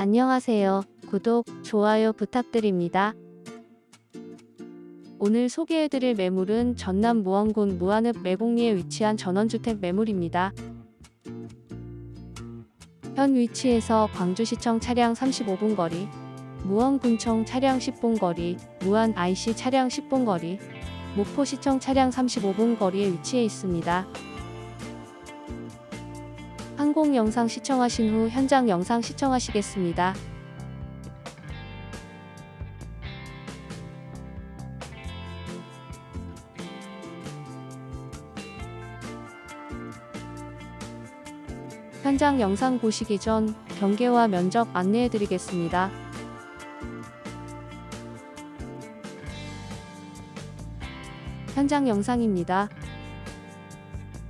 안녕하세요. 구독, 좋아요 부탁드립니다. 오늘 소개해드릴 매물은 전남 무안군 무안읍 매곡리에 위치한 전원주택 매물입니다. 현 위치에서 광주시청 차량 35분 거리, 무안군청 차량 10분 거리, 무안 IC 차량 10분 거리, 목포시청 차량 35분 거리에 위치해 있습니다. 항공 영상 시청하신 후 현장 영상 시청하시겠습니다. 현장 영상 보시기 전 경계와 면적 안내해 드리겠습니다. 현장 영상입니다.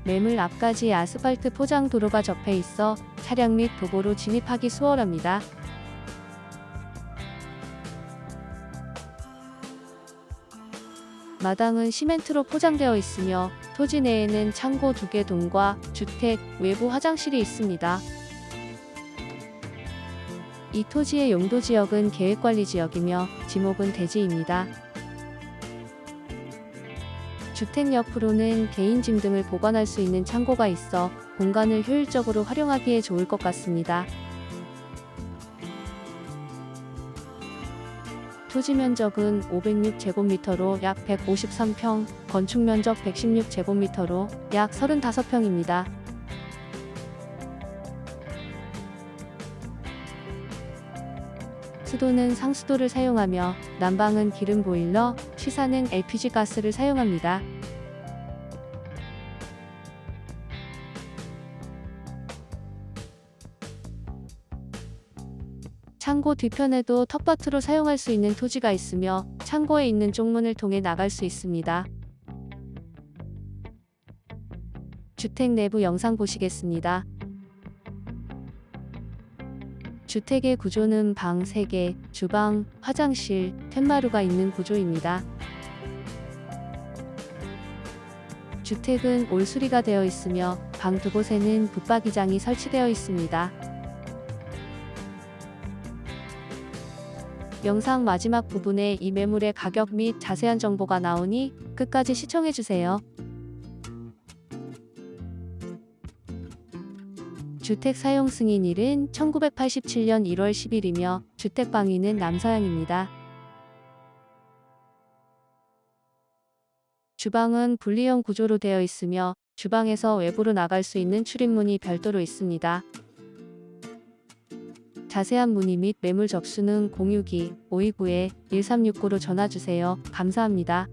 매물 앞까지 아스팔트 포장 도로가 접해 있어 차량 및 도보로 진입하기 수월합니다. 마당은 시멘트로 포장되어 있으며 토지 내에는 창고 두개 동과 주택, 외부 화장실이 있습니다. 이 토지의 용도 지역은 계획관리 지역이며 지목은 대지입니다. 주택 옆으로는 개인 짐 등을 보관할 수 있는 창고가 있어 공간을 효율적으로 활용하기에 좋을 것 같습니다. 토지 면적은 506제곱미터로 약 153평, 건축 면적 116제곱미터로 약 35평입니다. 수도는 상수도를 사용하며 난방은 기름 보일러, 취사는 LPG 가스를 사용합니다. 창고 뒤편에도 텃밭으로 사용할 수 있는 토지가 있으며 창고에 있는 쪽문을 통해 나갈 수 있습니다. 주택 내부 영상 보시겠습니다. 주택의 구조는 방 3개, 주방, 화장실, 텐마루가 있는 구조입니다. 주택은 올수리가 되어 있으며 방 두 곳에는 붙박이장이 설치되어 있습니다. 영상 마지막 부분에 이 매물의 가격 및 자세한 정보가 나오니 끝까지 시청해주세요. 주택 사용 승인일은 1987년 1월 10일이며 주택 방위는 남서양입니다. 주방은 분리형 구조로 되어 있으며 주방에서 외부로 나갈 수 있는 출입문이 별도로 있습니다. 자세한 문의 및 매물 접수는 062-529-1369로 전화주세요. 감사합니다.